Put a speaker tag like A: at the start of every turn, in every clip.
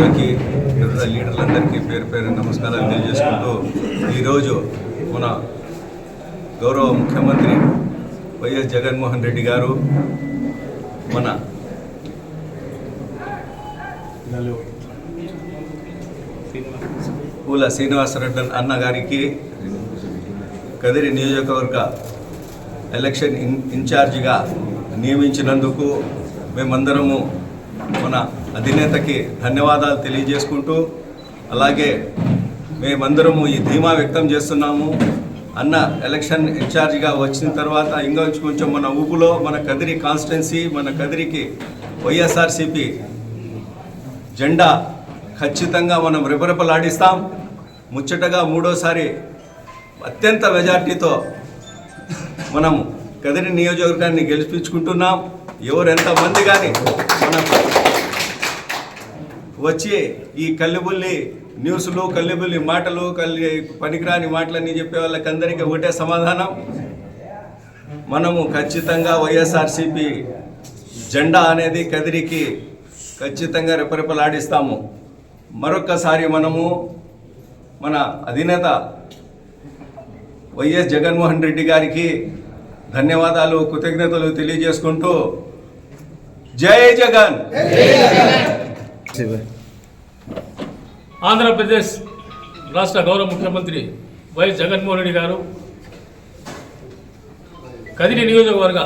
A: పత్రికా వివిధ లీడర్లందరికీ పేరు పేరు నమస్కారాలు తెలియజేసుకుంటూ ఈరోజు మన గౌరవ ముఖ్యమంత్రి వైఎస్ జగన్మోహన్ రెడ్డి గారు మన పూల శ్రీనివాసరెడ్డి అన్న గారికి కదిరి నియోజకవర్గ ఎలక్షన్ ఇన్ ఇన్ఛార్జిగా నియమించినందుకు మేమందరము మన అధినేతకి ధన్యవాదాలు తెలియజేసుకుంటూ అలాగే మేమందరము ఈ ధీమా వ్యక్తం చేస్తున్నాము. అన్న ఎలక్షన్ ఇన్ఛార్జిగా వచ్చిన తర్వాత ఇంకా కొంచెం మన ఊపులో మన కదిరి కాన్స్టిట్యున్సీ మన కదిరికి వైఎస్ఆర్సిపి జెండా ఖచ్చితంగా మనం రెపరెపలాడిస్తాం. ముచ్చటగా మూడోసారి అత్యంత మెజార్టీతో మనం కదిరి నియోజకవర్గాన్ని గెలిపించుకుంటున్నాం. ఎవరు ఎంతమంది కానీ మనకు వచ్చి ఈ కల్లిబుల్లి న్యూస్లు కల్లిబుల్లి మాటలు కల్లి పనికిరాని మాటలన్నీ చెప్పే వాళ్ళకందరికీ ఒకటే సమాధానం. మనము ఖచ్చితంగా వైఎస్ఆర్సిపి జెండా అనేది కదిరికి ఖచ్చితంగా రెపరెపలాడిస్తాము. మరొక్కసారి మనము మన అధినేత వైఎస్ జగన్మోహన్ రెడ్డి గారికి ధన్యవాదాలు కృతజ్ఞతలు తెలియజేసుకుంటూ జై జగన్!
B: ఆంధ్రప్రదేశ్ రాష్ట్ర గౌరవ ముఖ్యమంత్రి వైఎస్ జగన్మోహన్ రెడ్డి గారు కదిరి నియోజకవర్గ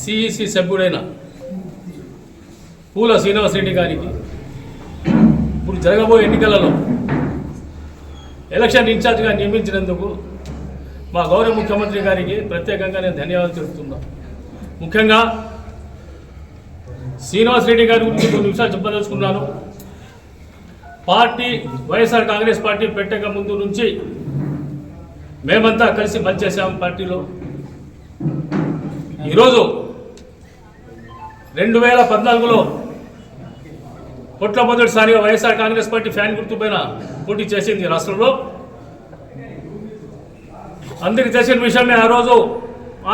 B: సిఈసి సభ్యుడైన పూల శ్రీనివాసరెడ్డి గారికి ఇప్పుడు జరగబోయే ఎన్నికలలో ఎలక్షన్ ఇన్ఛార్జ్గా నియమించినందుకు మా గౌరవ ముఖ్యమంత్రి గారికి ప్రత్యేకంగా నేను ధన్యవాదాలు తెలుపుతున్నాను. ముఖ్యంగా శ్రీనివాస్ రెడ్డి గారి గురించి కొన్ని విషయాలు చెప్పదలుచుకున్నాను. పార్టీ వైఎస్ఆర్ కాంగ్రెస్ పార్టీ పెట్టక ముందు నుంచి మేమంతా కలిసి పనిచేసాము పార్టీలో. ఈరోజు రెండు వేల పద్నాలుగులో మొట్టమొదటిసారిగా వైఎస్ఆర్ కాంగ్రెస్ పార్టీ ఫ్యాన్ గుర్తు పైన పోటీ చేసింది రాష్ట్రంలో. అందరికి తెలిసిన విషయమే ఆ రోజు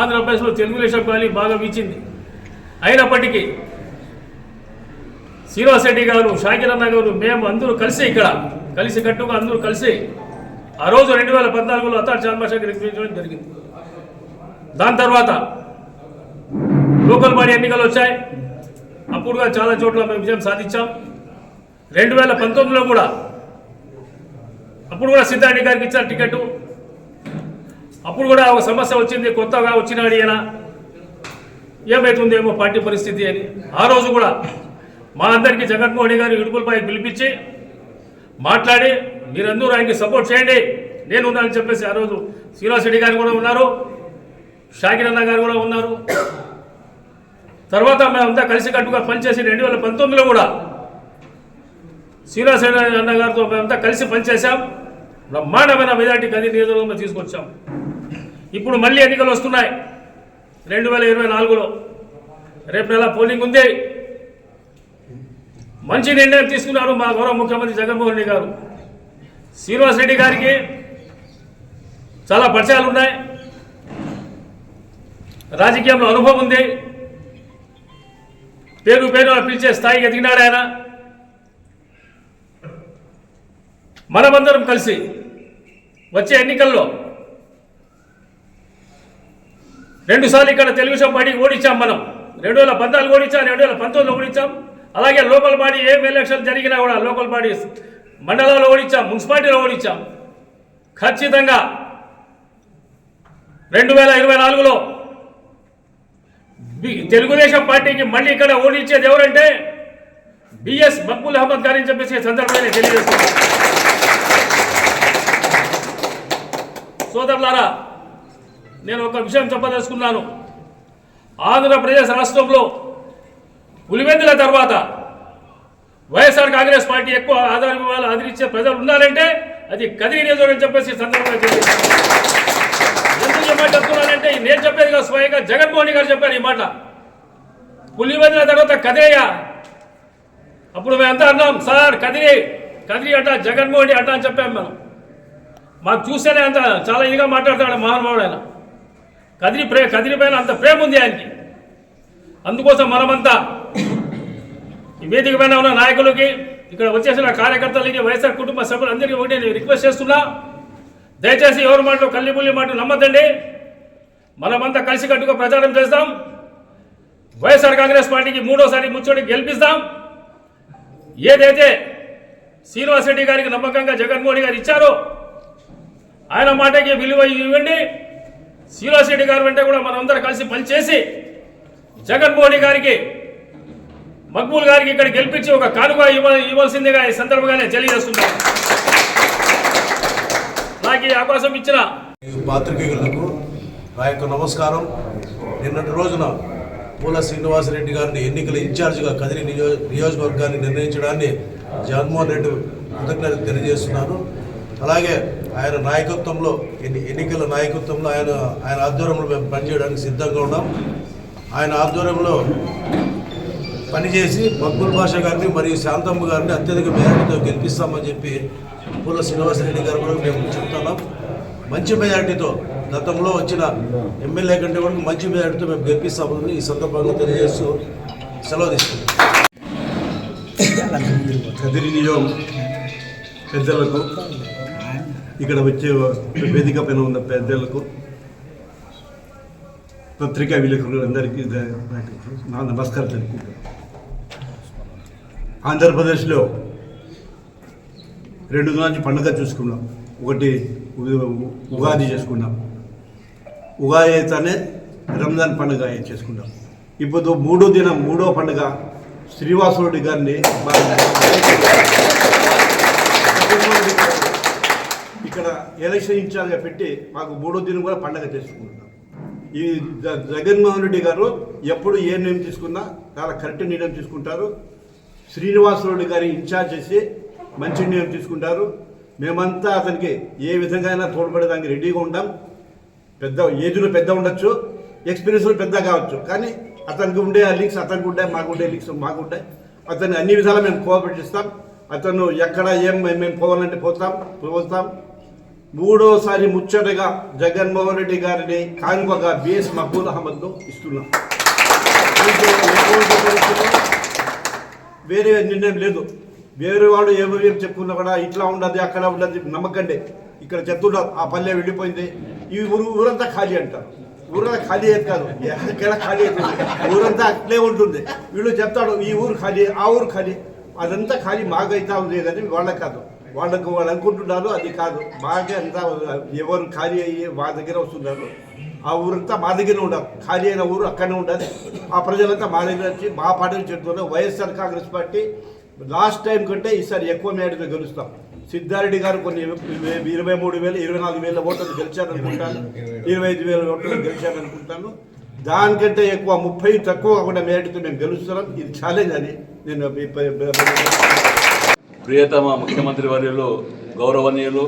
B: ఆంధ్రప్రదేశ్లో తెలుగుదేశం కానీ బాగా వీచింది. అయినప్పటికీ శ్రీనివాసరెడ్డి గారు షాకిరన్న గారు మేము అందరూ కలిసి ఇక్కడ కలిసి కట్టుగా అందరూ కలిసి ఆ రోజు రెండు వేల పద్నాలుగులో అత్తాడు చంద్రబాబు నిర్మించడం జరిగింది. దాని తర్వాత లోకల్ బాడీ ఎన్నికలు వచ్చాయి. అప్పుడుగా చాలా చోట్ల మేము విజయం సాధించాం. రెండు వేల పంతొమ్మిదిలో కూడా అప్పుడు కూడా సిద్ధారెడ్డి గారికి ఇచ్చారు టికెట్ అప్పుడు కూడా ఒక సమస్య వచ్చింది కొత్తగా వచ్చినాడు ఈయన. ఏమవుతుందేమో పార్టీ పరిస్థితి అని. ఆ రోజు కూడా మా అందరికీ జగన్మోహన్ రెడ్డి గారు ఇడుపులపై పిలిపించి మాట్లాడి మీరందరూ ఆయనకి సపోర్ట్ చేయండి. నేను ఉన్నానని చెప్పేసి ఆ రోజు శ్రీనివాస్ రెడ్డి గారు కూడా ఉన్నారు షాకిర్ అన్న గారు కూడా ఉన్నారు. తర్వాత మేమంతా కలిసికట్టుగా పనిచేసి రెండు వేల పంతొమ్మిదిలో కూడా శ్రీనివాస్ రెడ్డి అన్న గారితో మేమంతా కలిసి పనిచేశాం. బ్రహ్మాండమైన మెజార్టీ గది నియోజకవర్గంలో తీసుకొచ్చాం. ఇప్పుడు మళ్ళీ ఎన్నికలు వస్తున్నాయి. రెండు వేల ఇరవై నాలుగులో. రేపు నెల పోలింగ్ ఉంది. మంచి నిర్ణయం తీసుకున్నారు మా గౌరవ ముఖ్యమంత్రి జగన్మోహన్ రెడ్డి గారు. శ్రీనివాస్ రెడ్డి గారికి చాలా పరిచయాలు ఉన్నాయి. రాజకీయంలో అనుభవం ఉంది. పేరు పేరు పిలిచే స్థాయికి ఎదిగినాడు ఆయన. మనమందరం కలిసి వచ్చే ఎన్నికల్లో రెండుసార్లు ఇక్కడ తెలుగుదేశం పార్టీకి ఓడించాం మనం. రెండు వేల పద్నాలుగు ఓడించాం రెండు వేల పంతొమ్మిదిలో ఓడించాం అలాగే లోకల్ బాడీ ఏం ఎలక్షన్ జరిగినా కూడా లోకల్ బాడీస్ మండలాల్లో ఓడించాం మున్సిపాలిటీలో ఓడించాం. ఖచ్చితంగా రెండు వేల ఇరవై నాలుగులో తెలుగుదేశం పార్టీకి మళ్ళీ ఇక్కడ ఓడించేది ఎవరంటే బిఎస్ మక్బుల్ అహ్మద్ గారని చెప్పేసి ఈ సందర్భంగా సోదరులారా నేను ఒక విషయం చెప్పదలుచుకున్నాను. ఆంధ్రప్రదేశ్ రాష్ట్రంలో పులివెందుల తర్వాత వైఎస్ఆర్ కాంగ్రెస్ పార్టీ ఎక్కువ ఆధారం ఇవ్వాలి ఆదరించే ప్రజలు ఉన్నారంటే అది కదిరి నియోజకవర్గం చెప్పేసి సందర్భంగా చెప్పేసి ఎందుకు ఈ మాట చెప్తున్నానంటే నేను చెప్పేది కాదు స్వయంగా జగన్మోహన్ గారు చెప్పారు ఈ మాట. పులివెందుల తర్వాత కదిరయ్య. అప్పుడు మేమంతా అన్నాం సార్ కదిరి కదిరి అట జగన్మోహన్ అట అని చెప్పాం మేము మాకు చూస్తేనే అంత చాలా ఇదిగా మాట్లాడతాడు మహానుభావుడు ఆయన. కదిరి ప్రే కదిరి పైన అంత ప్రేమ ఉంది ఆయనకి. అందుకోసం మనమంతా వేదిక పైన ఉన్న నాయకులకి ఇక్కడ వచ్చేసిన కార్యకర్తలకి వైఎస్ఆర్ కుటుంబ సభ్యులందరికీ ఒకటి నేను రిక్వెస్ట్ చేస్తున్నా. దయచేసి ఎవరి మాటలు కల్లిపుల్లి మాటలు నమ్మద్దండి. మనమంతా కలిసికట్టుగా ప్రచారం చేస్తాం. వైఎస్ఆర్ కాంగ్రెస్ పార్టీకి మూడోసారి ముచ్చోడి గెలిపిస్తాం. ఏదైతే శ్రీనివాస్ రెడ్డి గారికి నమ్మకంగా జగన్మోహన్ గారు ఇచ్చారో ఆయన మాటకి విలువ ఇవ్వండి. శ్రీనివాస్ రెడ్డి గారు వెంట కూడా మనందరం కలిసి పనిచేసి జగన్మోహన్ గారికి మక్బూల్ గారికి ఇక్కడ గెలిపించి ఒక కానుక ఇవ్వ ఇవ్వాల్సిందిగా ఈ సందర్భంగా తెలియజేస్తున్నాను నాకు ఈ అవకాశం ఇచ్చిన
C: పాత్రికేయులకు నా యొక్క నమస్కారం. నిన్నటి రోజున పూల శ్రీనివాసరెడ్డి గారిని ఎన్నికల ఇన్ఛార్జిగా కదిరి నియో నియోజకవర్గాన్ని నిర్ణయించడాన్ని జగన్మోహన్ రెడ్డి కృతజ్ఞత తెలియజేస్తున్నాను. అలాగే ఆయన నాయకత్వంలో ఎన్ని ఎన్నికల నాయకత్వంలో ఆయన ఆయన ఆధ్వర్యంలో మేము పనిచేయడానికి సిద్ధంగా ఉన్నాం. ఆయన ఆధ్వర్యంలో పనిచేసి మక్బుల్ భాష గారిని మరియు శాంతమ్మ గారిని అత్యధిక మెజార్టీతో గెలిపిస్తామని చెప్పి పూల శ్రీనివాసరెడ్డి గారు కూడా మేము చెప్తున్నాం. మంచి మెజార్టీతో గతంలో వచ్చిన ఎమ్మెల్యే కంటే కూడా మంచి మెజార్టీతో మేము గెలిపిస్తామని ఈ సందర్భంగా తెలియజేస్తూ సెలవు తీసుకుంటాం
D: కదిరి పెద్దలకు ఇక్కడ వచ్చే వేదిక పైన ఉన్న పెద్దలకు పత్రికా విలేకరులందరికీ నా నమస్కారం తెలుపుకుంటాను ఆంధ్రప్రదేశ్లో రెండు నుంచి పండుగ చూసుకున్నాం. ఒకటి ఉగాది చేసుకున్నాం. ఉగాది అయితేనే రంజాన్ పండుగ చేసుకున్నాం ఇప్పుడు మూడో దినం మూడో పండుగ శ్రీవాసుడి గారిని ఇక్కడ ఎలక్షన్ ఇన్ఛార్జ్గా పెట్టి మాకు మూడో దినం కూడా పండగ చేసుకుంటున్నాం. ఈ జగన్మోహన్ రెడ్డి గారు ఎప్పుడు ఏ నిర్ణయం తీసుకున్నా చాలా కరెక్ట్ నిర్ణయం తీసుకుంటారు. శ్రీనివాసరెడ్డి గారి ఇన్ఛార్జ్ చేసి మంచి నిర్ణయం తీసుకుంటారు. మేమంతా అతనికి ఏ విధంగా అయినా తోడ్పడేదానికి రెడీగా ఉంటాం పెద్ద ఏజ్లో పెద్ద ఉండొచ్చు ఎక్స్పీరియన్స్ పెద్ద కావచ్చు. కానీ అతనికి ఉండే ఆ లింక్స్ అతనికి ఉంటాయి మాకు ఉండే లింక్స్ మాకు ఉంటాయి అతన్ని అన్ని విధాలా మేము కోఆపరేట్ చేస్తాం. అతను ఎక్కడ ఏం మేము మేము పోవాలంటే పోతాం పోతాం. మూడోసారి ముచ్చటగా జగన్మోహన్ రెడ్డి గారిని కానుకగా బిఎస్ మహబూల్ అహ్మద్ను ఇస్తున్నాం. వేరే నిర్ణయం లేదు. వేరే వాడు ఏమో ఏం చెప్పుకున్నా కూడా ఇట్లా ఉండదు అక్కడ ఉండదు నమ్మకండి. ఇక్కడ చెప్తున్నారు ఆ పల్లె వెళ్ళిపోయింది. ఈ ఊరు ఊరంతా ఖాళీ అంటారు. ఊరంతా ఖాళీ అయితే కాదు. ఎక్కడ ఖాళీ అవుతుంది ఊరంతా అట్లే ఉంటుంది. వీళ్ళు చెప్తాడు ఈ ఊరు ఖాళీ ఆ ఊరు ఖాళీ. అదంతా ఖాళీ మాకైతా ఉంది వాళ్ళకి కాదు. వాళ్ళకు వాళ్ళు అనుకుంటున్నారు అది కాదు. మాకే అంతా ఎవరు ఖాళీ అయ్యి మా దగ్గర వస్తున్నారు. ఆ ఊరంతా మా దగ్గర ఉండదు ఖాళీ అయిన ఊరు అక్కడనే ఉండదు ఆ ప్రజలంతా మా దగ్గర వచ్చి మా పార్టీని చెప్తున్నారు. YSR Congress party last time కంటే ఈసారి ఎక్కువ మేడతో గెలుస్తాం. సిద్ధారెడ్డి గారు కొన్ని ఇరవై మూడు వేలు ఇరవై నాలుగు వేల ఓట్లు గెలిచారనుకుంటాను. ఇరవై ఐదు వేల ఓట్లు గెలిచారనుకుంటాను. దానికంటే ఎక్కువ ముప్పై తక్కువ కాకుండా మేడతో మేము గెలుస్తున్నాం ఇది ఛాలెంజ్ అని నేను
E: ప్రియతమ ముఖ్యమంత్రి వర్యులు గౌరవనీయులు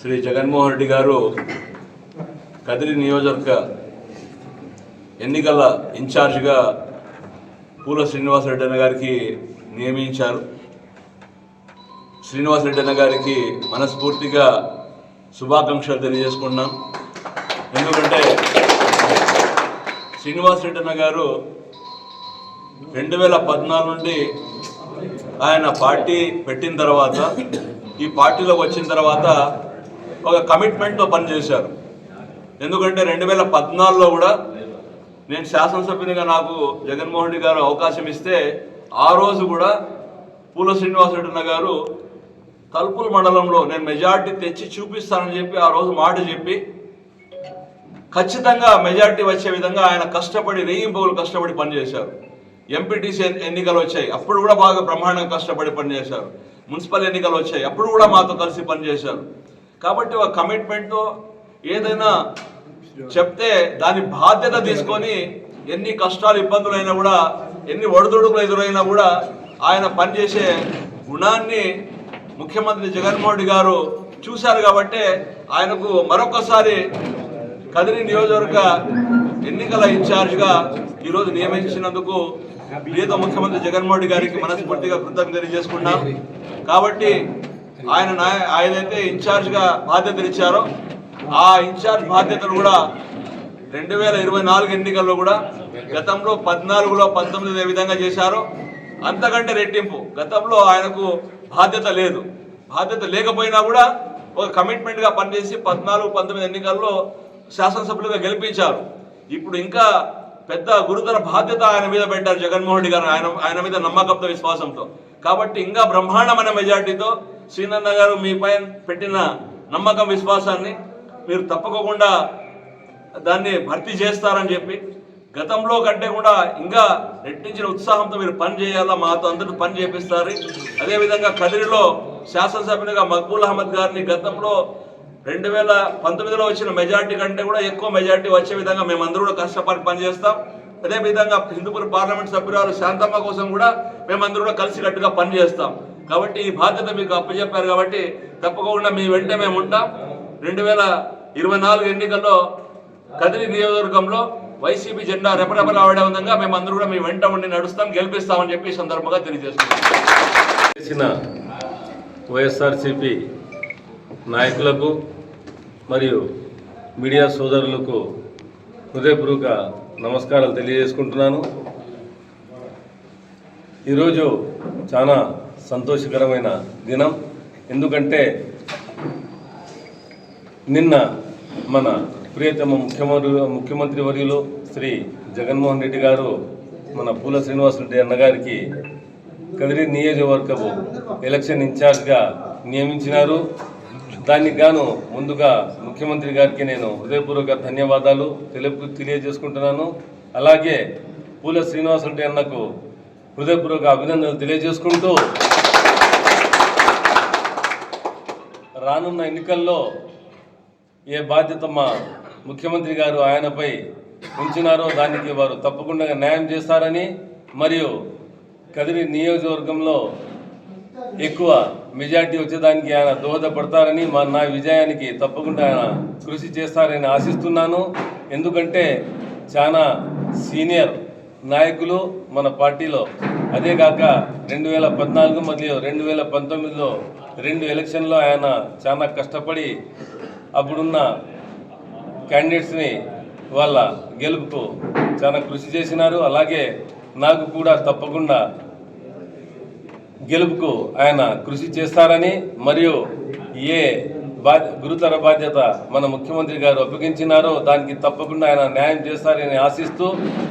E: శ్రీ జగన్మోహన్ రెడ్డి గారు కదిరి నియోజకవర్గ ఎన్నికల ఇన్ఛార్జిగా పూల శ్రీనివాసరెడ్డి అన్న గారికి నియమించారు. శ్రీనివాసరెడ్డి అన్న గారికి మనస్ఫూర్తిగా శుభాకాంక్షలు తెలియజేసుకున్నాం ఎందుకంటే శ్రీనివాసరెడ్డి అన్న గారు రెండు వేల పద్నాలుగు నుండి ఆయన పార్టీ పెట్టిన తర్వాత ఈ పార్టీలోకి వచ్చిన తర్వాత ఒక కమిట్మెంట్తో పనిచేశారు. ఎందుకంటే రెండు వేల పద్నాలుగులో కూడా నేను శాసనసభ్యునిగా నాకు జగన్మోహన్ రెడ్డి గారు అవకాశం ఇస్తే ఆ రోజు కూడా పూల శ్రీనివాసరెడ్డి గారు కల్పుల మండలంలో నేను మెజార్టీ తెచ్చి చూపిస్తానని చెప్పి ఆ రోజు మాట చెప్పి ఖచ్చితంగా మెజార్టీ వచ్చే విధంగా ఆయన కష్టపడి రెయ్యింపులు కష్టపడి పనిచేశారు. ఎంపీటీసీ ఎన్నికలు వచ్చాయి. అప్పుడు కూడా బాగా బ్రహ్మాండంగా కష్టపడి పనిచేశారు. మున్సిపల్ ఎన్నికలు వచ్చాయి. అప్పుడు కూడా మాతో కలిసి పనిచేశారు. కాబట్టి ఒక కమిట్మెంట్తో ఏదైనా చెప్తే దాని బాధ్యత తీసుకొని ఎన్ని కష్టాలు ఇబ్బందులైనా కూడా ఎన్ని ఒడిదుడుకులు ఎదురైనా కూడా ఆయన పనిచేసే గుణాన్ని ముఖ్యమంత్రి జగన్మోహన్ రెడ్డి గారు చూశారు కాబట్టి ఆయనకు మరొకసారి కదిరి నియోజకవర్గ ఎన్నికల ఇన్ఛార్జ్గా ఈరోజు నియమించినందుకు ప్రియత ముఖ్యమంత్రి జగన్మోహన్ రెడ్డి గారికి మనస్ఫూర్తిగా కృతజ్ఞత తెలియజేసుకున్నాం కాబట్టి ఆయన ఆయన ఆయనైతే ఇన్ఛార్జ్గా బాధ్యతలు ఇచ్చారో ఆ ఇన్ఛార్జ్ బాధ్యతలు కూడా రెండు వేల ఇరవై నాలుగు ఎన్నికల్లో కూడా గతంలో పద్నాలుగులో పంతొమ్మిది ఏ విధంగా చేశారో అంతకంటే రెట్టింపు. గతంలో ఆయనకు బాధ్యత లేదు. బాధ్యత లేకపోయినా కూడా ఒక కమిట్మెంట్గా పనిచేసి పద్నాలుగు పంతొమ్మిది ఎన్నికల్లో శాసనసభ్యులుగా గెలిపించారు. ఇప్పుడు ఇంకా పెద్ద గురుతర బాధ్యత ఆయన మీద పెట్టారు జగన్మోహన్ రెడ్డి గారు ఆయన ఆయన మీద నమ్మకంతో విశ్వాసంతో. కాబట్టి ఇంకా బ్రహ్మాండమైన మెజార్టీతో శ్రీనన్న గారు మీ పైన పెట్టిన నమ్మకం విశ్వాసాన్ని మీరు తప్పకుండా దాన్ని భర్తీ చేస్తారని చెప్పి గతంలో కంటే కూడా ఇంకా రెట్టించిన ఉత్సాహంతో మీరు పని చేయాలా? మాతో అందరూ పని చేపిస్తారు అదేవిధంగా కదిరిలో శాసనసభ్యునిగా మక్బూల్ అహ్మద్ గారిని గతంలో రెండు వేల పంతొమ్మిదిలో వచ్చిన మెజార్టీ కంటే కూడా ఎక్కువ మెజార్టీ వచ్చే విధంగా మేమందరూ కూడా కష్టపడి పనిచేస్తాం. అదేవిధంగా హిందూపూర్ పార్లమెంట్ సభ్యురాలు శాంతమ్మ కోసం కూడా మేమందరూ కూడా కలిసికట్టుగా పనిచేస్తాం. కాబట్టి ఈ బాధ్యత మీకు అప్పచెప్పారు కాబట్టి తప్పకుండా మీ వెంట మేము ఉంటాం. రెండు వేల ఇరవై నాలుగు ఎన్నికల్లో కదిరి నియోజకవర్గంలో వైసీపీ జెండా రెపరెపలాడే విధంగా మేమందరూ కూడా మీ వెంట ఉండి నడుస్తాం గెలిపిస్తామని చెప్పి సందర్భంగా తెలియజేస్తున్నాం
F: వైఎస్ఆర్సిపి నాయకులకు మరియు మీడియా సోదరులకు హృదయపూర్వక నమస్కారాలు తెలియజేసుకుంటున్నాను. ఈరోజు చాలా సంతోషకరమైన దినం. ఎందుకంటే నిన్న మన ప్రియతమ ముఖ్యమంత్రి ముఖ్యమంత్రి వర్యులు శ్రీ జగన్మోహన్ రెడ్డి గారు మన పూల శ్రీనివాసరెడ్డి అన్నగారికి కదిరి నియోజకవర్గపు ఎలక్షన్ ఇన్ఛార్జ్గా నియమించినారు. దానికి గాను ముందుగా ముఖ్యమంత్రి గారికి నేను హృదయపూర్వక ధన్యవాదాలు తెలుపు తెలియజేసుకుంటున్నాను. అలాగే పూల శ్రీనివాసరెడ్డి అన్నకు హృదయపూర్వక అభినందనలు తెలియజేసుకుంటూ రానున్న ఎన్నికల్లో ఏ బాధ్యత మా ముఖ్యమంత్రి గారు ఆయనపై ఉంచినారో దానికి వారు తప్పకుండా న్యాయం చేస్తారని మరియు కదిరి నియోజకవర్గంలో ఎక్కువ మెజార్టీ వచ్చేదానికి ఆయన దోహదపడతారని మా నా విజయానికి తప్పకుండా ఆయన కృషి చేస్తారని ఆశిస్తున్నాను. ఎందుకంటే చాలా సీనియర్ నాయకులు మన పార్టీలో. అదే కాక రెండు వేల పద్నాలుగు మరియు రెండు వేల పంతొమ్మిదిలో రెండు ఎలక్షన్లో ఆయన చాలా కష్టపడి అప్పుడున్న క్యాండిడేట్స్ని వాళ్ళ గెలుపుకు చాలా కృషి చేసినారు. అలాగే నాకు కూడా తప్పకుండా గెలుపుకు ఆయన కృషి చేస్తారని మరియు ఏ బా గురుతర బాధ్యత మన ముఖ్యమంత్రి గారు అప్పగించినారో దానికి తప్పకుండా ఆయన న్యాయం చేస్తారని ఆశిస్తూ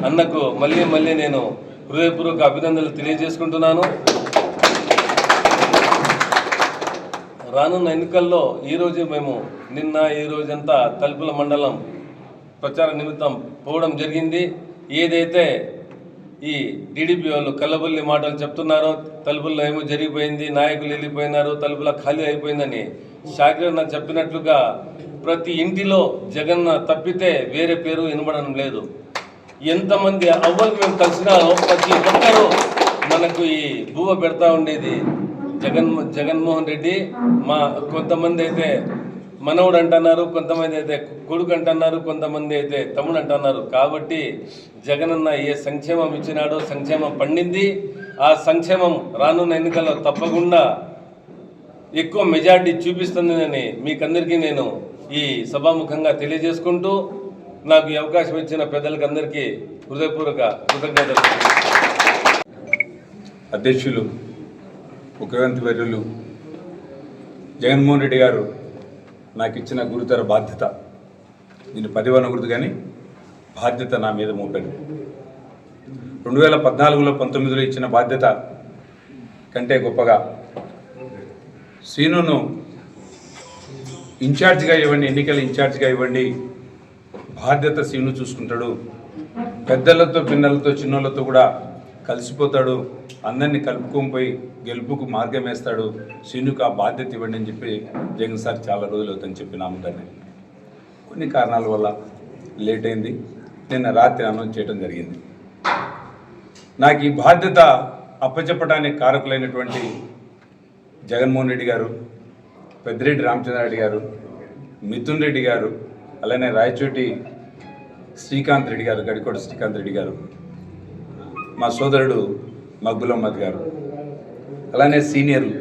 F: అన్నకు మళ్ళీ మళ్ళీ నేను హృదయపూర్వక అభినందనలు తెలియజేసుకుంటున్నాను. రానున్న ఎన్నికల్లో ఈరోజు మేము నిన్న ఈ రోజంతా తలుపుల మండలం ప్రచార నిమిత్తం పోవడం జరిగింది. ఏదైతే ఈ టీడీపీ వాళ్ళు కల్లబుల్లి మాటలు చెప్తున్నారో తలుపుల్లో ఏమో జరిగిపోయింది నాయకులు వెళ్ళిపోయినారు తలుపుల ఖాళీ అయిపోయిందని షాకిరన్న చెప్పినట్లుగా ప్రతి ఇంటిలో జగన్న తప్పితే వేరే పేరు వినబడడం లేదు. ఎంతమంది అవ్వలు మేము కలిసినారో ప్రతి ఒక్కరూ మనకు ఈ భూవ పెడతా ఉండేది. జగన్ జగన్మోహన్ రెడ్డి మా కొంతమంది అయితే మనవుడు అంటున్నారు కొంతమంది అయితే కొడుకు అంటున్నారు కొంతమంది అయితే తమ్ముడు అంటున్నారు. కాబట్టి జగనన్న ఏ సంక్షేమం ఇచ్చినాడో సంక్షేమం పండింది. ఆ సంక్షేమం రానున్న ఎన్నికల్లో తప్పకుండా ఎక్కువ మెజార్టీ చూపిస్తుందని మీకందరికీ నేను ఈ సభాముఖంగా తెలియజేసుకుంటూ నాకు ఈ అవకాశం ఇచ్చిన పెద్దలకు అందరికీ హృదయపూర్వక కృతజ్ఞతలు.
G: అధ్యక్షులు ముఖ్యమంత్రి వర్యులు జగన్మోహన్ రెడ్డి గారు నాకు ఇచ్చిన గురుతర బాధ్యత. నేను పదివనకూడదు కానీ బాధ్యత నా మీద మోపాడు. రెండు వేల పద్నాలుగులో పంతొమ్మిదిలో ఇచ్చిన బాధ్యత కంటే గొప్పగా శ్రీనును ఇన్ఛార్జిగా ఇవ్వండి ఎన్నికల ఇన్ఛార్జిగా ఇవ్వండి బాధ్యత శ్రీను చూసుకుంటాడు. పెద్దలతో పిన్నలతో చిన్నోళ్ళతో కూడా కలిసిపోతాడు. అందరినీ కలుపుకొని పోయి గెలుపుకు మార్గం వేస్తాడు సీనుకు ఆ బాధ్యత ఇవ్వండి అని చెప్పి జగన్ సార్ చాలా రోజులు అవుతుందని చెప్పి నమ్ముతాను కొన్ని కారణాల వల్ల లేట్ అయింది. నిన్న రాత్రి అనౌన్స్ చేయడం జరిగింది. నాకు ఈ బాధ్యత అప్పచెప్పడానికి కారకులైనటువంటి జగన్మోహన్ రెడ్డి గారు పెద్దిరెడ్డి రామచంద్రారెడ్డి గారు మిథున్ రెడ్డి గారు అలానే రాయచోటి శ్రీకాంత్ రెడ్డి గారు గడికోట శ్రీకాంత్ రెడ్డి గారు మా సోదరుడు మక్బుల్ గారు. అలానే సీనియర్లు.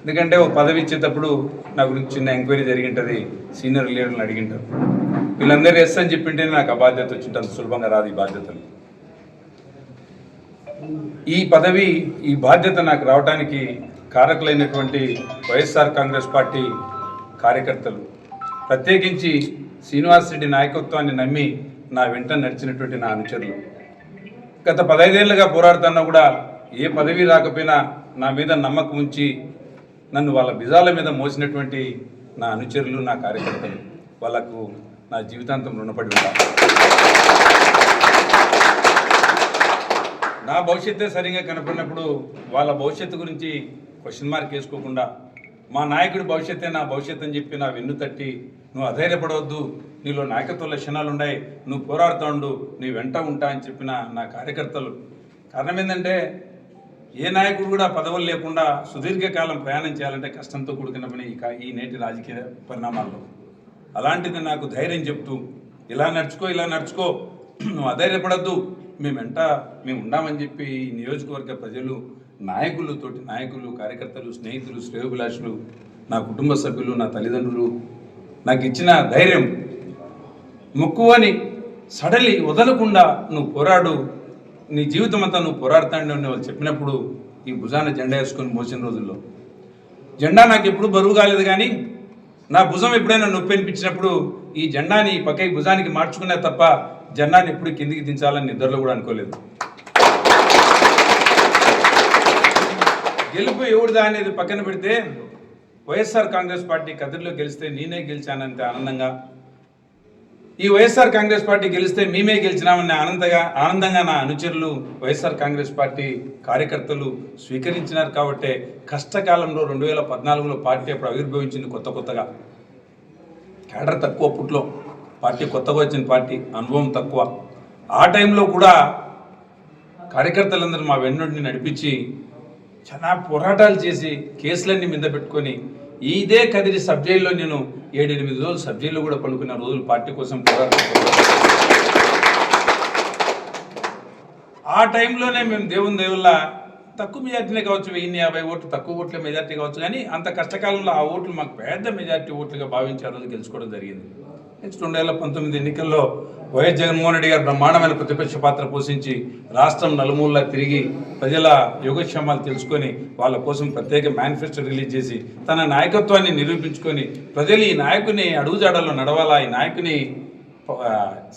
G: ఎందుకంటే ఓ పదవి ఇచ్చేటప్పుడు నా గురించి చిన్న ఎంక్వైరీ జరిగింటుంది సీనియర్ లీడర్లను అడిగింటారు. వీళ్ళందరూ ఎస్ అని చెప్పింటే నాకు ఆ బాధ్యత వచ్చింటే అంత సులభంగా రాదు ఈ బాధ్యతలు. ఈ పదవి ఈ బాధ్యత నాకు రావడానికి కారకులైనటువంటి వైఎస్ఆర్ కాంగ్రెస్ పార్టీ కార్యకర్తలు ప్రత్యేకించి శ్రీనివాస్ రెడ్డి నాయకత్వాన్ని నమ్మి నా వెంట నడిచినటువంటి నా అనుచరులు. గత పదైదేళ్ళుగా పోరాడుతున్నా కూడా ఏ పదవి రాకపోయినా నా మీద నమ్మకం ఉంచి నన్ను వాళ్ళ బిజాల మీద మోసినటువంటి నా అనుచరులు నా కార్యకర్తలు వాళ్ళకు నా జీవితాంతం రుణపడి ఉంటాను నా భవిష్యత్తే సరిగా కనపడినప్పుడు వాళ్ళ భవిష్యత్తు గురించి క్వశ్చన్ మార్క్ వేసుకోకుండా మా నాయకుడి భవిష్యత్తే నా భవిష్యత్ అని చెప్పి నా వెన్ను తట్టి నువ్వు అధైర్యపడవద్దు నీలో నాయకత్వ లక్షణాలు ఉన్నాయి నువ్వు పోరాడుతాండు నీ వెంట ఉంటా అని చెప్పిన నా కార్యకర్తలు. కారణం ఏంటంటే ఏ నాయకుడు కూడా పదవులు లేకుండా సుదీర్ఘకాలం ప్రయాణం చేయాలంటే కష్టంతో కూడుకున్న పని ఈ ఈ నేటి రాజకీయ పరిణామాల్లో. అలాంటిది నాకు ధైర్యం చెప్తూ ఇలా నడుచుకో ఇలా నడుచుకో నువ్వు అధైర్యపడద్దు మేము వెంట మేము ఉండామని చెప్పి ఈ నియోజకవర్గ ప్రజలు నాయకులు తోటి నాయకులు కార్యకర్తలు స్నేహితులు శ్రేయోభిలాషులు నా కుటుంబ సభ్యులు నా తల్లిదండ్రులు నాకు ఇచ్చిన ధైర్యం మొక్కువని సడలి వదలకుండా నువ్వు పోరాడు నీ జీవితం అంతా నువ్వు పోరాడుతాండి అని వాళ్ళు చెప్పినప్పుడు ఈ భుజాన జెండా వేసుకొని మోసిన రోజుల్లో. జెండా నాకు ఎప్పుడు బరువు కాలేదు కానీ నా భుజం ఎప్పుడైనా నొప్పి అనిపించినప్పుడు ఈ జెండాని పక్కకి భుజానికి మార్చుకునే తప్ప జెండాని ఎప్పుడు కిందికి దించాలని నిద్రలో కూడా అనుకోలేదు. గెలుపు ఎవరిదా అనేది పక్కన పెడితే వైఎస్ఆర్ కాంగ్రెస్ పార్టీ కదిరిలో గెలిస్తే నేనే గెలిచానంత ఆనందంగా ఈ వైఎస్ఆర్ కాంగ్రెస్ పార్టీ గెలిస్తే మేమే గెలిచినామని ఆనందంగా ఆనందంగా నా అనుచరులు వైఎస్ఆర్ కాంగ్రెస్ పార్టీ కార్యకర్తలు స్వీకరించినారు కాబట్టే కష్టకాలంలో రెండు వేల పద్నాలుగులో పార్టీ అప్పుడు ఆవిర్భవించింది కొత్త కొత్తగా. కేడర్ తక్కువ అప్పట్లో. పార్టీ కొత్తగా వచ్చిన పార్టీ అనుభవం తక్కువ. ఆ టైంలో కూడా కార్యకర్తలందరూ మా వెన్నుడిని నడిపించి చాలా పోరాటాలు చేసి కేసులన్నీ మీద పెట్టుకొని ఇదే కదిరి సబ్ జైల్లో నేను ఏడెనిమిది రోజులు సబ్ జైల్లో కూడా పలుకున్న రోజులు పార్టీ కోసం పోరాటం ఆ టైంలోనే మేము దేవుని దేవుళ్ళ తక్కువ మెజార్టీనే కావచ్చు వెయ్యి యాభై ఓట్లు తక్కువ ఓట్ల మెజార్టీ కావచ్చు కానీ అంత కష్టకాలంలో ఆ ఓట్లు మాకు పెద్ద మెజార్టీ ఓట్లుగా భావించే రోజు గెలుచుకోవడం జరిగింది. నెక్స్ట్ రెండు వేల పంతొమ్మిది ఎన్నికల్లో వైఎస్ జగన్మోహన్ రెడ్డి గారు బ్రహ్మాండమైన ప్రతిపక్ష పాత్ర పోషించి రాష్ట్రం నలుమూలలా తిరిగి ప్రజల యోగక్షేమాలు తెలుసుకొని వాళ్ళ కోసం ప్రత్యేక మేనిఫెస్టో రిలీజ్ చేసి తన నాయకత్వాన్ని నిరూపించుకొని ప్రజలు ఈ నాయకుని అడుగుజాడల్లో నడవాలా ఈ నాయకుని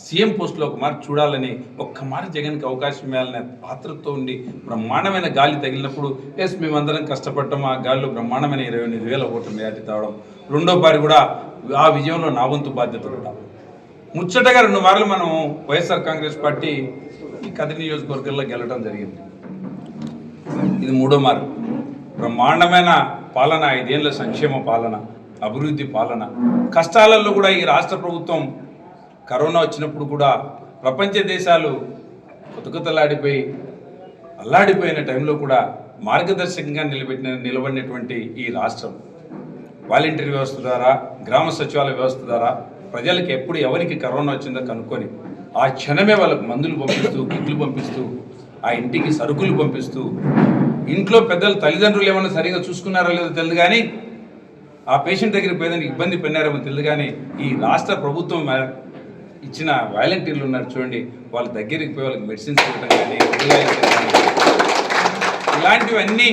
G: సీఎం పోస్ట్లో ఒక మారి చూడాలని ఒక్క మారి జగన్కి అవకాశం ఇవ్వాలనే పాత్రతో ఉండి బ్రహ్మాండమైన గాలి తగిలినప్పుడు ఎస్ మేమందరం కష్టపడటం ఆ గాలిలో బ్రహ్మాండమైన ఇరవై ఎనిమిది వేల ఓట్లు మేటి తావడం. రెండో పారి కూడా ఆ విజయంలో నా వంతు బాధ్యత కూడా. ముచ్చటగా రెండు మార్లు మనం వైఎస్ఆర్ కాంగ్రెస్ పార్టీ ఈ కదిరి నియోజకవర్గంలో గెలటం జరిగింది. ఇది మూడో మారు బ్రహ్మాండమైన పాలన ఐదేళ్ళ సంక్షేమ పాలన అభివృద్ధి పాలన. కష్టాలలో కూడా ఈ రాష్ట్ర ప్రభుత్వం కరోనా వచ్చినప్పుడు కూడా ప్రపంచ దేశాలు కొతకొతలాడిపోయి అల్లాడిపోయిన టైంలో కూడా మార్గదర్శకంగా నిలబెట్టిన నిలబడినటువంటి ఈ రాష్ట్రం. వాలంటీర్ వ్యవస్థ ద్వారా గ్రామ సచివాలయ వ్యవస్థ ద్వారా ప్రజలకు ఎప్పుడు ఎవరికి కరోనా వచ్చిందో కనుక్కొని ఆ క్షణమే వాళ్ళకు మందులు పంపిస్తూ కిట్లు పంపిస్తూ ఆ ఇంటికి సరుకులు పంపిస్తూ ఇంట్లో పెద్దలు తల్లిదండ్రులు ఏమైనా సరిగా చూసుకున్నారో లేదో తెలియదు కానీ ఆ పేషెంట్ దగ్గరికి పోయేదానికి ఇబ్బంది పడినారేమో తెలియదు కానీ ఈ రాష్ట్ర ప్రభుత్వం ఇచ్చిన వాలంటీర్లు ఉన్నారు చూడండి వాళ్ళ దగ్గరికి పోయి వాళ్ళకి మెడిసిన్స్ ఇవ్వడం కానీ ఇలాంటివన్నీ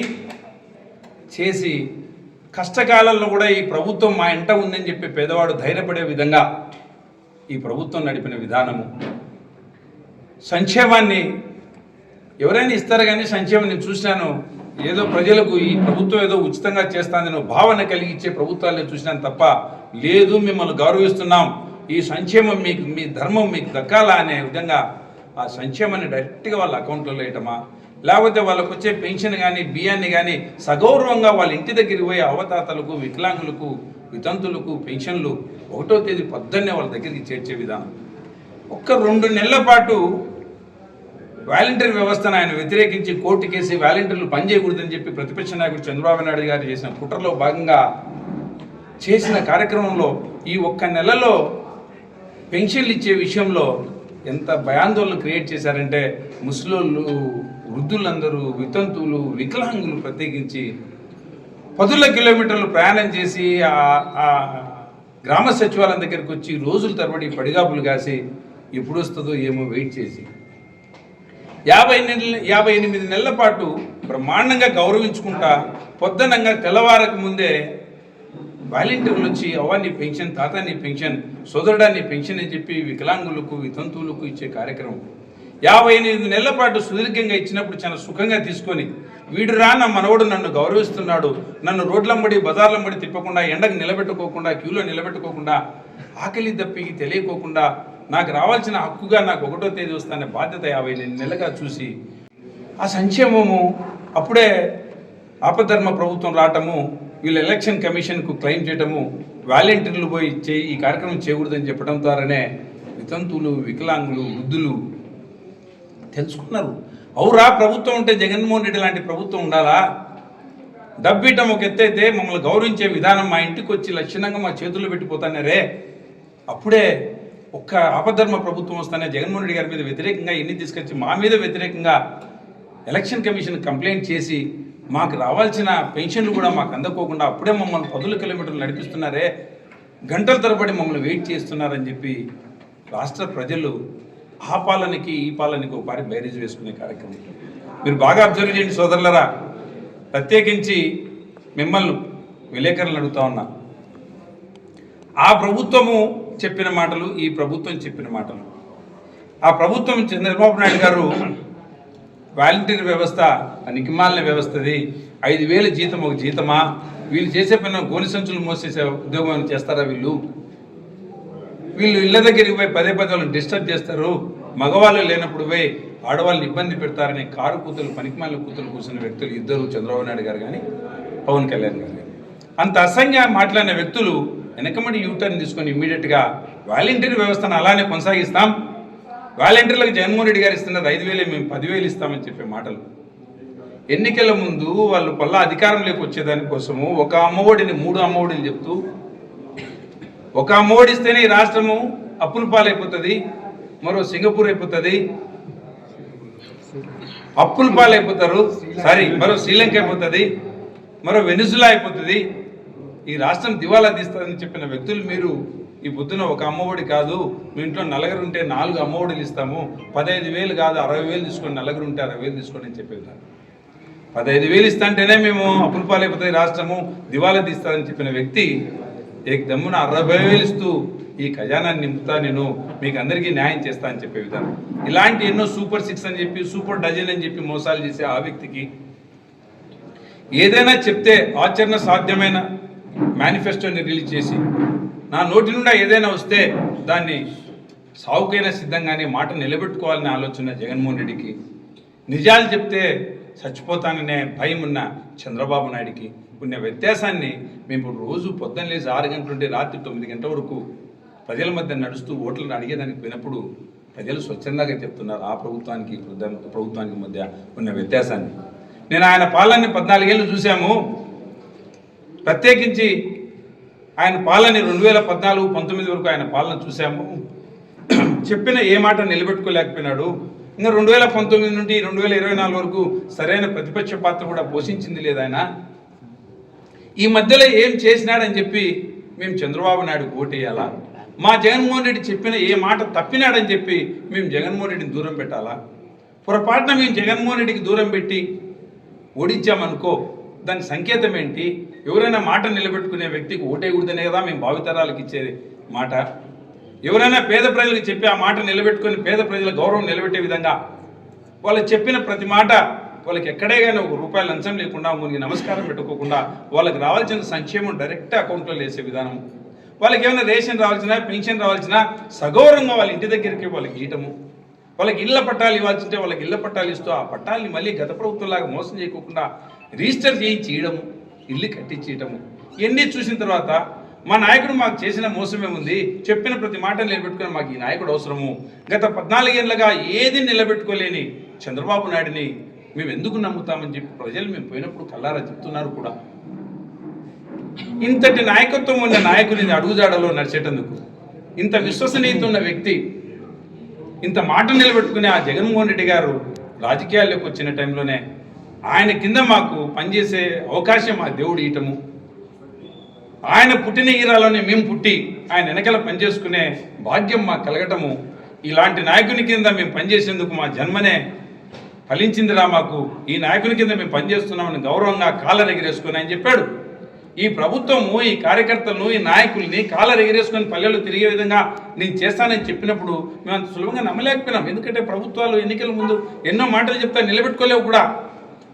G: చేసి కష్టకాలంలో కూడా ఈ ప్రభుత్వం మా ఇంట ఉందని చెప్పి పేదవాడు ధైర్యపడే విధంగా ఈ ప్రభుత్వం నడిపిన విధానము. సంక్షేమాన్ని ఎవరైనా ఇస్తారు కానీ సంక్షేమం నేను చూసినాను ఏదో ప్రజలకు ఈ ప్రభుత్వం ఏదో ఉచితంగా చేస్తానని భావన కలిగించే ప్రభుత్వాలను చూసినాను తప్ప లేదు మిమ్మల్ని గౌరవిస్తున్నాం. ఈ సంక్షేమం మీకు మీ ధర్మం మీకు దక్కాలా అనే విధంగా ఆ సంక్షేమాన్ని డైరెక్ట్గా వాళ్ళ అకౌంట్లో వేయటమా? లేకపోతే వాళ్ళకు వచ్చే పెన్షన్ కానీ బియ్యాన్ని కానీ సగౌరవంగా వాళ్ళ ఇంటి దగ్గరికి పోయే అవతాతలకు వికలాంగులకు వితంతులకు పెన్షన్లు ఒకటో తేదీ పొద్దున్నే వాళ్ళ దగ్గరికి చేర్చే విధానం. ఒక్క రెండు నెలల పాటు వాలంటీర్ వ్యవస్థను ఆయన వ్యతిరేకించి కోర్టు కేసి వాలంటీర్లు పనిచేయకూడదని చెప్పి ప్రతిపక్ష నాయకుడు చంద్రబాబు నాయుడు గారు చేసిన కుట్రలో భాగంగా చేసిన కార్యక్రమంలో ఈ ఒక్క నెలలో పెన్షన్లు ఇచ్చే విషయంలో ఎంత భయాందోళన క్రియేట్ చేశారంటే ముసలోళ్ళు వృద్ధులందరూ వితంతువులు వికలాంగులు ప్రత్యేకించి పదుల కిలోమీటర్లు ప్రయాణం చేసి ఆ- గ్రామ సచివాలయం దగ్గరికి వచ్చి రోజుల తరబడి పడిగాపులు కాసి ఎప్పుడు వస్తుందో ఏమో వెయిట్ చేసి. యాభై నెలల యాభై ఎనిమిది నెలల పాటు బ్రహ్మాండంగా గౌరవించుకుంటా పొద్దునంగా తెల్లవారక ముందే వాలంటీర్లు వచ్చి అవ్వ పెన్షన్ తాత నీ పెన్షన్ సోదరుడాన్ని పెన్షన్ అని చెప్పి వికలాంగులకు వితంతువులకు ఇచ్చే కార్యక్రమం. యాభై ఎనిమిది నెలల పాటు సుదీర్ఘంగా ఇచ్చినప్పుడు చాలా సుఖంగా తీసుకొని వీడు రా నా మనవడు నన్ను గౌరవిస్తున్నాడు నన్ను రోడ్లంబడి బజార్లంబడి తిప్పకుండా ఎండకు నిలబెట్టుకోకుండా క్యూలో నిలబెట్టుకోకుండా ఆకలి దప్పికి తెలియకోకుండా నాకు రావాల్సిన హక్కుగా నాకు ఒకటో తేదీ వస్తానే బాధ్యత యాభై ఎనిమిది నెలలుగా చూసి ఆ సంక్షేమము అప్పుడే ఆపధర్మ ప్రభుత్వం రావటము వీళ్ళు ఎలక్షన్ కమిషన్కు క్లెయిమ్ చేయటము వాలంటీర్లు పోయి చే ఈ కార్యక్రమం చేయకూడదని చెప్పడం ద్వారానే వితంతువులు వికలాంగులు వృద్ధులు తెలుసుకున్నారు. అవురా ప్రభుత్వం ఉంటే జగన్మోహన్ రెడ్డి లాంటి ప్రభుత్వం ఉండాలా? డబ్బీటం ఒక ఎత్తైతే మమ్మల్ని గౌరవించే విధానం మా ఇంటికి వచ్చి లక్షణంగా మా చేతుల్లో పెట్టిపోతానే అప్పుడే ఒక్క ఆపధర్మ ప్రభుత్వం వస్తానే జగన్మోహన్ రెడ్డి గారి మీద వ్యతిరేకంగా ఎన్ని తీసుకొచ్చి మా మీద వ్యతిరేకంగా ఎలక్షన్ కమిషన్ కంప్లైంట్ చేసి మాకు రావాల్సిన పెన్షన్లు కూడా మాకు అందకోకుండా అప్పుడే మమ్మల్ని పదుల కిలోమీటర్లు నడిపిస్తున్నారే. గంటల తరబడి మమ్మల్ని వెయిట్ చేస్తున్నారని చెప్పి రాష్ట్ర ప్రజలు ఆ పాలనకి ఈ పాలనకి ఒకసారి బ్యారేజ్ వేసుకునే కార్యక్రమం మీరు బాగా అబ్జర్వ్ చేయండి సోదరులరా. ప్రత్యేకించి మిమ్మల్ని విలేకరులను అడుగుతా ఉన్నా. ఆ ప్రభుత్వము చెప్పిన మాటలు ఈ ప్రభుత్వం చెప్పిన మాటలు. ఆ ప్రభుత్వం చంద్రబాబు నాయుడు గారు వాలంటీర్ వ్యవస్థ నికిమాలిన వ్యవస్థది. ఐదు వేల జీతం ఒక జీతమా? వీళ్ళు చేసే పని గోని సంచులు మోసేసే ఉద్యోగం చేస్తారా వీళ్ళు? వీళ్ళు ఇళ్ళ దగ్గరికి పోయి పదే పదే వాళ్ళని డిస్టర్బ్ చేస్తారు. మగవాళ్ళు లేనప్పుడు పోయి ఆడవాళ్ళని ఇబ్బంది పెడతారని కారు కూతురు పనికిమాల కూతురు కూర్చున్న వ్యక్తులు ఇద్దరు చంద్రబాబు నాయుడు గారు కానీ పవన్ కళ్యాణ్ గారు కానీ అంత అసంగా మాట్లాడిన వ్యక్తులు వెనకమడి యూటర్న్ తీసుకొని ఇమ్మీడియట్గా వాలంటీర్ వ్యవస్థను అలానే కొనసాగిస్తాం. వాలంటీర్లకు జగన్మోహన్ రెడ్డి గారు ఇస్తున్నది ఐదు వేలే మేము పదివేలు ఇస్తామని చెప్పే మాటలు. ఎన్నికల ముందు వాళ్ళు పల్లా అధికారంలోకి వచ్చేదానికోసము ఒక అమ్మఒడిని మూడు అమ్మఒడిని చెప్తూ ఒక అమ్మఒడి ఇస్తేనే ఈ రాష్ట్రము అప్పుల పాలైపోతుంది మరో సింగపూర్ అయిపోతుంది. అప్పుల పాలైపోతారు సారీ మరో శ్రీలంక అయిపోతుంది మరో వెనుజులా అయిపోతుంది. ఈ రాష్ట్రం దివాలా తీస్తుందని చెప్పిన వ్యక్తులు మీరు ఈ పొద్దున ఒక అమ్మఒడి కాదు మీ ఇంట్లో నలుగురు ఉంటే నాలుగు అమ్మఒడిలు ఇస్తాము. పదహైదు వేలు కాదు అరవై వేలు తీసుకోండి నలుగురు ఉంటే అరవై వేలు తీసుకోండి అని చెప్పేదారు పదహైదు వేలు ఇస్తాంటేనే మేము అప్పుల పాలైపోతుంది రాష్ట్రము దివాలా తీస్తుందని చెప్పిన వ్యక్తి ఏకదమ్మున అరవై వేలు ఇస్తూ ఈ ఖజానాన్ని నింపుతా నేను మీకు అందరికీ న్యాయం చేస్తా అని చెప్పే విధానం. ఇలాంటి ఎన్నో సూపర్ సిక్స్ అని చెప్పి సూపర్ డజన్ అని చెప్పి మోసాలు చేసే ఆ వ్యక్తికి ఏదైనా చెప్తే ఆచరణ సాధ్యమైన మేనిఫెస్టోని రిలీజ్ చేసి నా నోటి నుండి ఏదైనా వస్తే దాన్ని సావుకైనా సిద్ధంగానే మాట నిలబెట్టుకోవాలనే ఆలోచన జగన్మోహన్ రెడ్డికి. నిజాలు చెప్తే చచ్చిపోతాననే భయం ఉన్న చంద్రబాబు నాయుడికి. ఉన్న వ్యత్యాసాన్ని మేము ఇప్పుడు రోజు పొద్దున్న లేచి ఆరు గంటల నుండి రాత్రి తొమ్మిది గంటల వరకు ప్రజల మధ్య నడుస్తూ ఓట్లను అడిగేదానికి పోయినప్పుడు ప్రజలు స్వచ్ఛందంగా చెప్తున్నారు ఆ ప్రభుత్వానికి ప్రభుత్వానికి మధ్య ఉన్న వ్యత్యాసాన్ని. నేను ఆయన పాలనని పద్నాలుగేళ్ళు చూశాము. ప్రత్యేకించి ఆయన పాలన రెండు వేల పద్నాలుగు పంతొమ్మిది వరకు ఆయన పాలన చూశాము. చెప్పిన ఏ మాట నిలబెట్టుకోలేకపోయినాడు. ఇంకా రెండు వేల పంతొమ్మిది నుండి రెండు వేల ఇరవై నాలుగు వరకు సరైన ప్రతిపక్ష పాత్ర కూడా పోషించింది లేదు ఆయన. ఈ మధ్యలో ఏం చేసినాడని చెప్పి మేము చంద్రబాబు నాయుడు ఓటేయాలా? మా జగన్మోహన్ రెడ్డి చెప్పిన ఏ మాట తప్పినాడని చెప్పి మేము జగన్మోహన్ రెడ్డిని దూరం పెట్టాలా? పొరపాటున మేము జగన్మోహన్ రెడ్డికి దూరం పెట్టి ఓడించామనుకో దాని సంకేతం ఏంటి? ఎవరైనా మాట నిలబెట్టుకునే వ్యక్తికి ఓటేయకూడదనే కదా మేము భావితరాలకు ఇచ్చేది మాట. ఎవరైనా పేద ప్రజలకు చెప్పి ఆ మాట నిలబెట్టుకొని పేద ప్రజల గౌరవం నిలబెట్టే విధంగా వాళ్ళు చెప్పిన ప్రతి మాట వాళ్ళకి ఎక్కడే కానీ ఒక రూపాయలు లంచం లేకుండా మునికి నమస్కారం పెట్టుకోకుండా వాళ్ళకి రావాల్సిన సంక్షేమం డైరెక్ట్ అకౌంట్లో వేసే విధానం వాళ్ళకి ఏమైనా రేషన్ రావాల్సిన పెన్షన్ రావాల్సిన సగౌరవంగా వాళ్ళ ఇంటి దగ్గరికి వాళ్ళకి ఇవ్వటము వాళ్ళకి ఇళ్ళ పట్టాలు ఇవ్వాల్సింటే వాళ్ళకి ఇళ్ళ పట్టాలు ఇస్తూ ఆ పట్టాలని మళ్ళీ గత ప్రభుత్వంలాగా మోసం చేయకుండా రిజిస్టర్ చేయించి ఇవ్వడము ఇల్లు కట్టించేయటము. ఇవన్నీ చూసిన తర్వాత మా నాయకుడు మాకు చేసిన మోసమే ఉంది చెప్పిన ప్రతి మాట నిలబెట్టుకుని మాకు ఈ నాయకుడు అవసరము. గత పద్నాలుగేళ్ళుగా ఏది నిలబెట్టుకోలేని చంద్రబాబు నాయుడిని మేము ఎందుకు నమ్ముతామని చెప్పి ప్రజలు మేము పోయినప్పుడు కల్లారా చెప్తున్నారు కూడా. ఇంతటి నాయకత్వం ఉన్న నాయకుని అడుగుజాడలో నడిచేటందుకు ఇంత విశ్వసనీయత ఉన్న వ్యక్తి ఇంత మాట నిలబెట్టుకునే ఆ జగన్మోహన్ రెడ్డి గారు రాజకీయాల్లోకి వచ్చిన టైంలోనే ఆయన కింద మాకు పనిచేసే అవకాశం ఆ దేవుడు ఇయటము ఆయన పుట్టిన ఈరాలోనే మేము పుట్టి ఆయన వెనకాల పనిచేసుకునే భాగ్యం మాకు కలగటము. ఇలాంటి నాయకుని కింద మేము పనిచేసేందుకు మా జన్మనే ఫలించిందిరా మాకు. ఈ నాయకుల కింద మేము పనిచేస్తున్నామని గౌరవంగా కాలర్ ఎగిరేసుకుని అని చెప్పాడు. ఈ ప్రభుత్వము ఈ కార్యకర్తలను ఈ నాయకుల్ని కాలర్ ఎగిరేసుకొని పల్లెలు తిరిగే విధంగా నేను చేస్తానని చెప్పినప్పుడు మేము అంత సులభంగా నమ్మలేకపోయినాం. ఎందుకంటే ప్రభుత్వాలు ఎన్నికల ముందు ఎన్నో మాటలు చెప్తా నిలబెట్టుకోలేవు కూడా.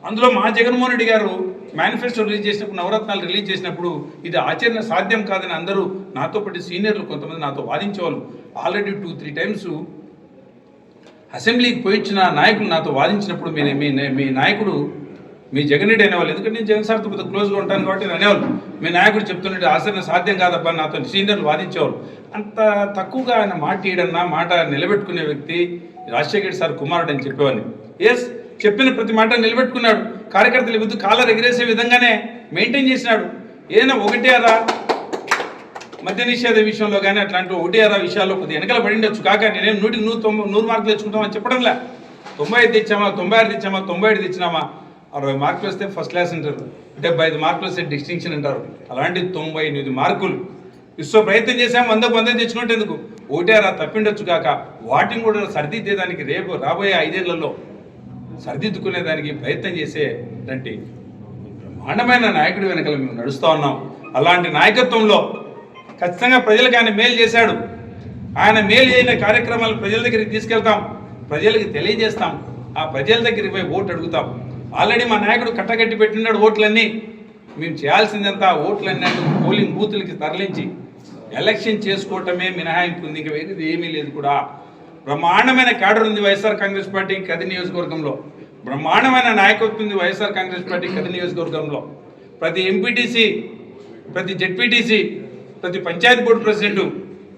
G: అందులో మా జగన్మోహన్ రెడ్డి గారు మేనిఫెస్టో రిలీజ్ చేసినప్పుడు నవరత్నాలు రిలీజ్ చేసినప్పుడు ఇది ఆచరణ సాధ్యం కాదని అందరూ నాతో పాటు సీనియర్లు కొంతమంది నాతో వాదించేవాళ్ళు. ఆల్రెడీ టూ త్రీ టైమ్స్ అసెంబ్లీకి పోయించిన నాయకులు నాతో వాదించినప్పుడు మీ మీ మీ నాయకుడు మీ జగన్ రెడ్డి అనేవాళ్ళు. ఎందుకంటే నేను జగన్ సార్తో పెద్ద క్లోజ్గా ఉంటాను కాబట్టి నేను అనేవాళ్ళు. మీ నాయకుడు చెప్తున్నట్టు ఆచరణ సాధ్యం కాదబ్బా నాతో సీనియర్లు వాదించేవాళ్ళు. అంత తక్కువగా ఆయన మాట ఇయడన్నా మాట నిలబెట్టుకునే వ్యక్తి రాజశేఖర్ సార్ కుమారుడు అని చెప్పేవాడిని. ఎస్ చెప్పిన ప్రతి మాట నిలబెట్టుకున్నాడు. కార్యకర్తల విద్దు కాలర్ ఎగిరేసే విధంగానే మెయింటైన్ చేసినాడు. ఏదైనా ఒకటే రా మద్య నిషేధ విషయంలో కానీ అట్లాంటి ఒకటి అరా విషయాల్లో కొద్దిగా వెనకాల పడి ఉండొచ్చు. కాక నేనేం నూటికి నూరు తొంభై నూరు మార్కులు తెచ్చుకుంటామని చెప్పడంలే. తొంభై ఐదు తెచ్చామా తొంభై ఆరు తెచ్చామా తొంభై ఐదు తెచ్చినామా? అరవై మార్కులు వస్తే ఫస్ట్ క్లాస్ అంటారు. డెబ్బై ఐదు మార్కులు వస్తే డిస్టింక్షన్ అంటారు. అలాంటి తొంభై ఎనిమిది మార్కులు. ఇస్తో ప్రయత్నం చేసాము వందకు వంద తెచ్చుకుంటే ఎందుకు? ఒకటే తప్పిండొచ్చు కాక. వాటిని కూడా సరిదిద్దేదానికి రేపు రాబోయే ఐదేళ్ళలో సరిదిద్దుకునేదానికి ప్రయత్నం చేసేటువంటి బ్రహ్మాండమైన నాయకుడి వెనకాల మేము నడుస్తూ ఉన్నాం. అలాంటి నాయకత్వంలో ఖచ్చితంగా ప్రజలకు ఆయన మేలు చేశాడు. ఆయన మేలు చేయని కార్యక్రమాలు ప్రజల దగ్గరికి తీసుకెళ్తాం. ప్రజలకు తెలియజేస్తాం. ఆ ప్రజల దగ్గరికి పోయి ఓటు అడుగుతాం. ఆల్రెడీ మా నాయకుడు కట్టగట్టి పెట్టినాడు ఓట్లన్నీ. మేము చేయాల్సిందంతా ఓట్లన్నీ పోలింగ్ బూతులకి తరలించి ఎలక్షన్ చేసుకోవటమే మినహాయింపు ఉంది. ఇంకా వేరేది ఏమీ లేదు కూడా. బ్రహ్మాండమైన క్యాడర్ ఉంది వైఎస్ఆర్ కాంగ్రెస్ పార్టీ కది నియోజకవర్గంలో. బ్రహ్మాండమైన నాయకత్వం ఉంది వైఎస్ఆర్ కాంగ్రెస్ పార్టీ కది నియోజకవర్గంలో. ప్రతి ఎంపీటీసీ ప్రతి జెడ్పీటీసీ ప్రతి పంచాయతీ బోర్డు ప్రెసిడెంటు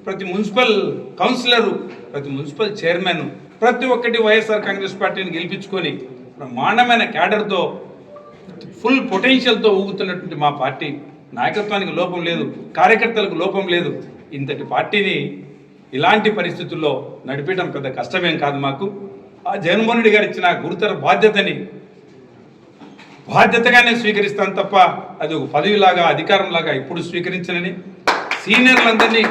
G: ప్రతి మున్సిపల్ కౌన్సిలరు ప్రతి మున్సిపల్ చైర్మన్ ప్రతి ఒక్కటి వైఎస్ఆర్ కాంగ్రెస్ పార్టీని గెలిపించుకొని బ్రహ్మాండమైన క్యాడర్తో ఫుల్ పొటెన్షియల్తో ఊగుతున్నటువంటి మా పార్టీ నాయకత్వానికి లోపం లేదు కార్యకర్తలకు లోపం లేదు. ఇంతటి పార్టీని ఇలాంటి పరిస్థితుల్లో నడిపించడం పెద్ద కష్టమేం కాదు మాకు. ఆ జగన్మోహన్ రెడ్డి గారు ఇచ్చిన గురుతర బాధ్యతని బాధ్యతగానే స్వీకరిస్తాను తప్ప అది ఒక పదవిలాగా అధికారంలాగా ఇప్పుడు స్వీకరించనని సీనియర్లందరినీ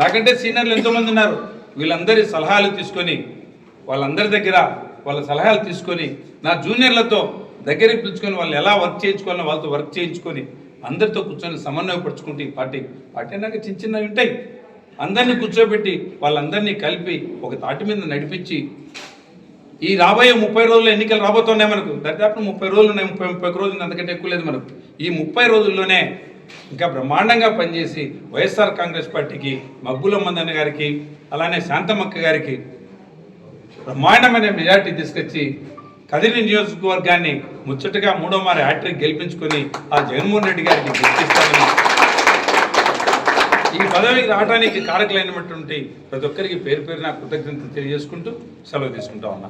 G: నాకంటే సీనియర్లు ఎంతోమంది ఉన్నారు. వీళ్ళందరి సలహాలు తీసుకొని వాళ్ళందరి దగ్గర వాళ్ళ సలహాలు తీసుకొని నా జూనియర్లతో దగ్గరికి పిలుచుకొని వాళ్ళు ఎలా వర్క్ చేయించుకోవాలో వాళ్ళతో వర్క్ చేయించుకొని అందరితో కూర్చొని సమన్వయపరుచుకుంటే ఈ పార్టీ పార్టీ అన్నాక చిన్న చిన్నవి ఉంటాయి. అందరినీ కూర్చోబెట్టి వాళ్ళందరినీ కలిపి ఒక తాటి మీద నడిపించి ఈ రాబోయే ముప్పై రోజుల్లో ఎన్నికలు రాబోతున్నాయి మనకు. దరిదాపు ముప్పై రోజులు ఉన్నాయి ముప్పై ముప్పై ఒక రోజులు అందుకంటే ఎక్కువ లేదు మనకు. ఈ ముప్పై రోజుల్లోనే ఇంకా బ్రహ్మాండంగా పనిచేసి వైఎస్ఆర్ కాంగ్రెస్ పార్టీకి మగ్గుల మందన్న గారికి అలానే శాంతమక్క గారికి బ్రహ్మాండమైన మెజార్టీ తీసుకొచ్చి కదిరి నియోజకవర్గాన్ని ముచ్చటగా మూడో మారి హ్యాట్రిక్ గెలిపించుకొని ఆ జగన్మోహన్ రెడ్డి గారికి గెలిపిస్తామని. ఈ పదవికి రావడానికి కారకులైనటువంటి ప్రతి ఒక్కరికి పేరు పేరు నా కృతజ్ఞత తెలియజేసుకుంటూ సెలవు తీసుకుంటా ఉన్నా.